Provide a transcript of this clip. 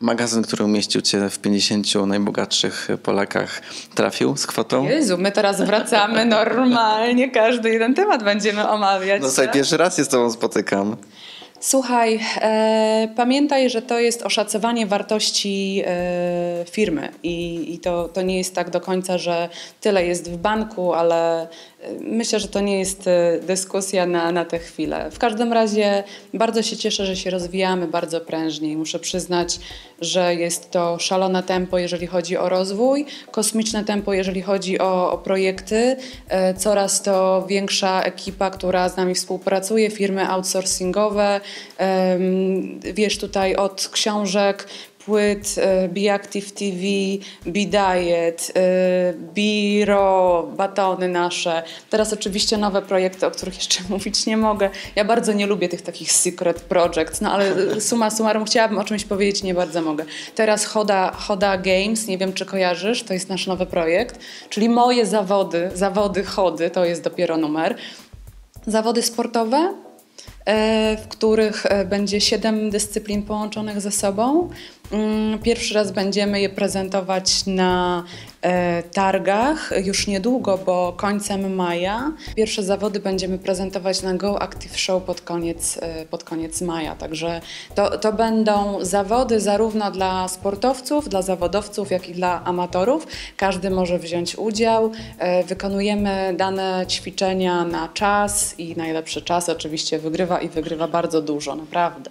Magazyn, który umieścił cię w 50 najbogatszych Polakach, trafił z kwotą? Jezu, my teraz wracamy normalnie, każdy jeden temat będziemy omawiać. No sobie tak? pierwszy raz się z tobą spotykam. Słuchaj, e, pamiętaj, że to jest oszacowanie wartości e, firmy i, i to, to nie jest tak do końca, że tyle jest w banku, ale e, myślę, że to nie jest e, dyskusja na, na tę chwilę. W każdym razie bardzo się cieszę, że się rozwijamy bardzo prężnie i muszę przyznać, że jest to szalone tempo, jeżeli chodzi o rozwój, kosmiczne tempo, jeżeli chodzi o, o projekty, e, coraz to większa ekipa, która z nami współpracuje, firmy outsourcingowe, wiesz tutaj od książek, płyt, e, Be Active TV, Be Diet, e, Biro, batony nasze. Teraz oczywiście nowe projekty, o których jeszcze mówić nie mogę. Ja bardzo nie lubię tych takich secret projects, no ale suma summarum chciałabym o czymś powiedzieć, nie bardzo mogę. Teraz Hoda, Hoda Games, nie wiem czy kojarzysz, to jest nasz nowy projekt, czyli moje zawody, zawody Chody, to jest dopiero numer. Zawody sportowe, w których e, będzie siedem dyscyplin połączonych ze sobą. Mm, Pierwszy raz będziemy je prezentować na e, targach już niedługo, bo końcem maja. Pierwsze zawody będziemy prezentować na Go Active Show pod koniec, e, pod koniec maja. Także to, to będą zawody zarówno dla sportowców, dla zawodowców, jak i dla amatorów. Każdy może wziąć udział. Wykonujemy dane ćwiczenia na czas i najlepszy czas oczywiście i wygrywa bardzo dużo, naprawdę.